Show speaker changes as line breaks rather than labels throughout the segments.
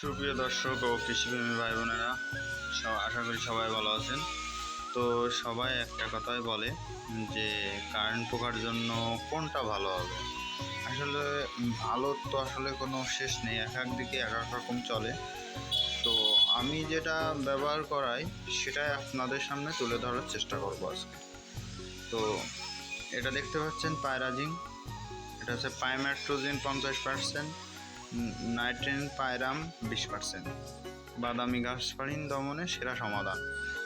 সুপ্রিয় দর্শক ও কৃষিপ্রেমী ভাই বোনেরা আশা করি সবাই ভালো আছেন। তো সবাই একটা কথাই বলে যে কারেন্ট পোকার জন্য কোনটা ভালো হবে? আসলে ভালো তো আসলে কোনো শেষ নেই, এক এক দিকে এক এক রকম চলে। তো আমি যেটা ব্যবহার করাই, সেটাই আপনাদের সামনে তুলে ধরার চেষ্টা করব আজকে। তো এটা দেখতে পাচ্ছেন পায়রাজিং, এটা হচ্ছে পাইম্যাট্রোজিন পঞ্চাশ পার্সেন্ট নাইট্রেন, পায়রাম, বিশ পার্সেন্ট। বাদামি ঘাস ফাড়িং দমনে সেরা সমাধান।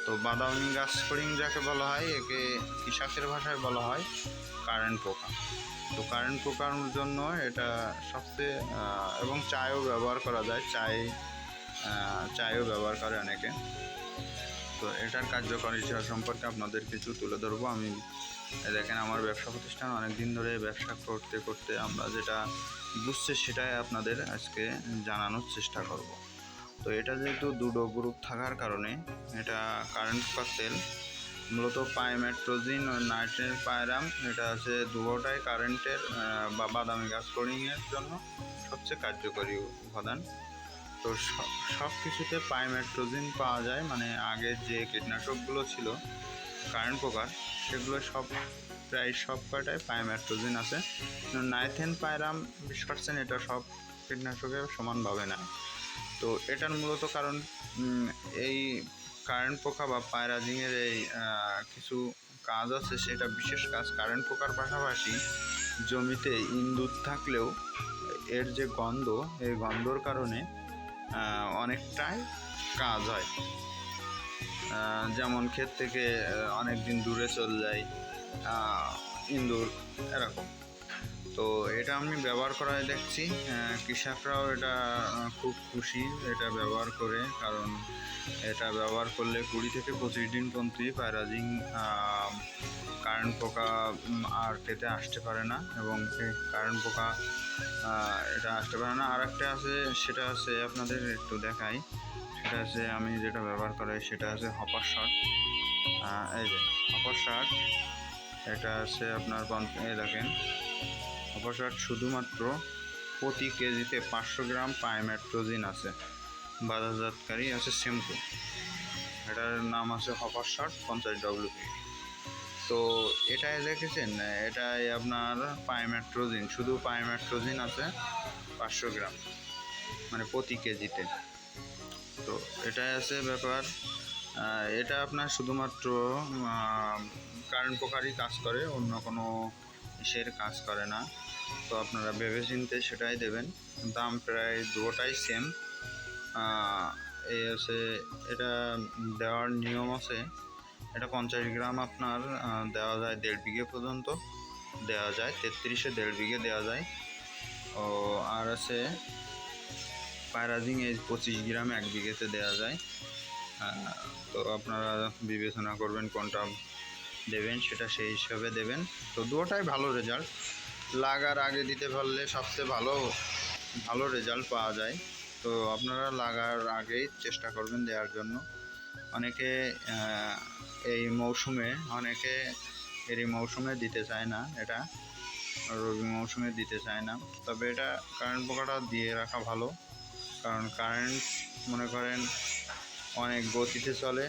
তো বাদামি ঘাস ফাড়িং যাকে বলা হয়, একে কৃষকের ভাষায় বলা হয় কারেন্ট পোকা। তো কারেন্ট পোকার জন্য এটা সবচেয়ে এবং চায়ও ব্যবহার করা যায়। চায় চায়ও ব্যবহার করে অনেকে। তো এটার কার্যকারিতা সম্পর্কে আপনাদের কিছু তুলে ধরবো। আমি দেখেন, আমার ব্যবসা প্রতিষ্ঠান অনেক দিন ধরে ব্যবসা করতে করতে আমরা যেটা বুঝছে সেটাই আপনাদের আজকে জানানোর চেষ্টা করব। তো এটা যেহেতু দুটো গ্রুপ থাকার কারণে, এটা কারেন্ট তেল মূলত পাইমেট্রোজিন ও নাইট্রেন পায়রাম, এটা আছে দুটোটাই কারেন্টের বা বাদামি গাছ ফ্লোরিংয়ের জন্য সবচেয়ে কার্যকরী উপাদান। তো সব কিছুতে পাইমেট্রোজিন পাওয়া যায় মানে আগের যে কীটনাশকগুলো ছিল কারেন্ট পোকার সেগুলো সব প্রায় সব কয়টায় পাইমেট্রোজিন আছে। নাইথেন পায়রাম বিশ পার্সেন্ট এটা সব কীটনাশকে সমানভাবে নেয় তো এটার মূলত কারণ এই কারেন্ট পোকা বা পায়রাজিংয়ের এই কিছু কাজ আছে, সেটা বিশেষ কাজ। কারেন্ট পোকার পাশাপাশি জমিতে ইন্দুর থাকলেও এর যে গন্ধ, এই গন্ধর কারণে অনেকটাই কাজ হয়। যেমন ক্ষেত থেকে অনেক দিন দূরে চলে যায় ইন্দুর, এরকম। তো এটা আমি ব্যবহার করায় দেখছি। কৃষকরাও এটা খুব খুশি এটা ব্যবহার করে, কারণ এটা ব্যবহার করলে কুড়ি থেকে পঁচিশ দিন পর্যন্তই পায়রাজিং কারেন্ট পোকা আর খেতে আসতে পারে না এবং কারেন্ট পোকা এটা আসতে পারে না। আর একটা আছে, সেটা আছে আপনাদের একটু দেখাই। সেটা আছে আমি যেটা ব্যবহার করাই, সেটা আছে হপার শট এই যে, হপার শার্ট। এটা আছে আপনার এই দেখেন। হপার শার্ট শুধুমাত্র প্রতি কেজিতে পাঁচশো গ্রাম পাইমেট্রোজিন আছে। বাজারজাতকারী আছে শ্যাম্পু এটার নাম আছে হপার শট পঞ্চাশ ডব্লিউপি তো এটাই দেখেছেন, এটাই আপনার পাইমেট্রোজিন, শুধু পাইমেট্রোজিন আছে পাঁচশো গ্রাম মানে প্রতি কেজিতে। তো এটাই আছে ব্যাপার। এটা আপনার শুধুমাত্র কারেন্ট পোকারই কাজ করে, অন্য কোনো ইসের কাজ করে না। তো আপনারা ভেবে চিনতে সেটাই দেবেন। দাম প্রায় দুটোটাই সেম এই আছে এটা দেওয়ার নিয়ম আছে। এটা পঞ্চাশ গ্রাম আপনার দেওয়া যায় দেড় বিঘে পর্যন্ত। দেওয়া যায়, তেত্রিশে দেড় বিঘে দেওয়া যায়। ও, আর আছে পায়রাজিং এই পঁচিশ গ্রাম এক বিঘেতে দেওয়া যায়। তো আপনারা বিবেচনা করবেন কোনটা দেবেন, সেটা সেই হিসাবে দেবেন। তো দুটোটাই ভালো রেজাল্ট লাগার আগে দিতে পারলে সবচেয়ে ভালো ভালো রেজাল্ট পাওয়া যায়। তো আপনারা লাগার আগেই চেষ্টা করবেন দেওয়ার জন্য। অনেকে এই মৌসুমে অনেকে এর মৌসুমে দিতে চায় না এটা রবি মৌসুমে দিতে চায় না। তবে এটা কারেন্ট পোকাটা দিয়ে রাখা ভালো, কারণ কারেন্ট মনে করেন অনেক গতিতে চলে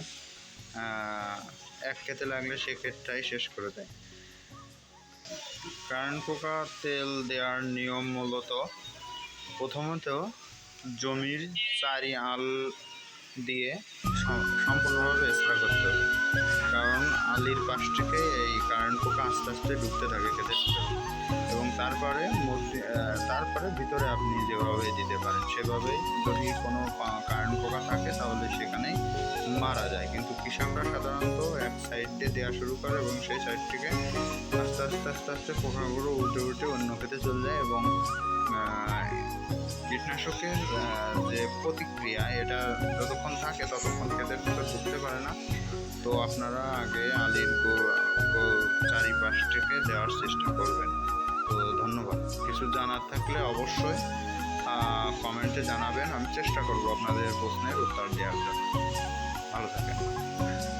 এক খেতে লাগলে সে ক্ষেতটাই শেষ করে দেয়। কারেন্ট পোকা তেল দেওয়ার নিয়ম মূলত প্রথমত জমির চারি আল দিয়ে সম্পূর্ণভাবে স্প্রে করতে হবে। আলির পাশ থেকে এই কারেন্ট পোকা আস্তে আস্তে ঢুকতে থাকে খেতে। এবং তারপরে মধ্যে তারপরে ভিতরে আপনি যেভাবে দিতে পারেন সেভাবেই যদি কোনো কারেন্ট পোকা থাকে তাহলে সেখানেই মারা যায়। কিন্তু কৃষকরা সাধারণত এক সাইডে দেওয়া শুরু করে এবং সেই সাইড থেকে আস্তে আস্তে আস্তে আস্তে পোকাগুলো উঠে উঠে অন্য খেতে চলে যায় এবং কীটনাশকের যে প্রতিক্রিয়া, এটা যতক্ষণ থাকে ততক্ষণ তো আপনারা আগে আলির গো- গো- চারিপাশ থেকে দেওয়ার চেষ্টা করবেন। তো ধন্যবাদ। কিছু জানার থাকলে অবশ্যই কমেন্টে জানাবেন। আমি চেষ্টা করব আপনাদের প্রশ্নের উত্তর দেওয়ার জন্য। ভালো থাকেন।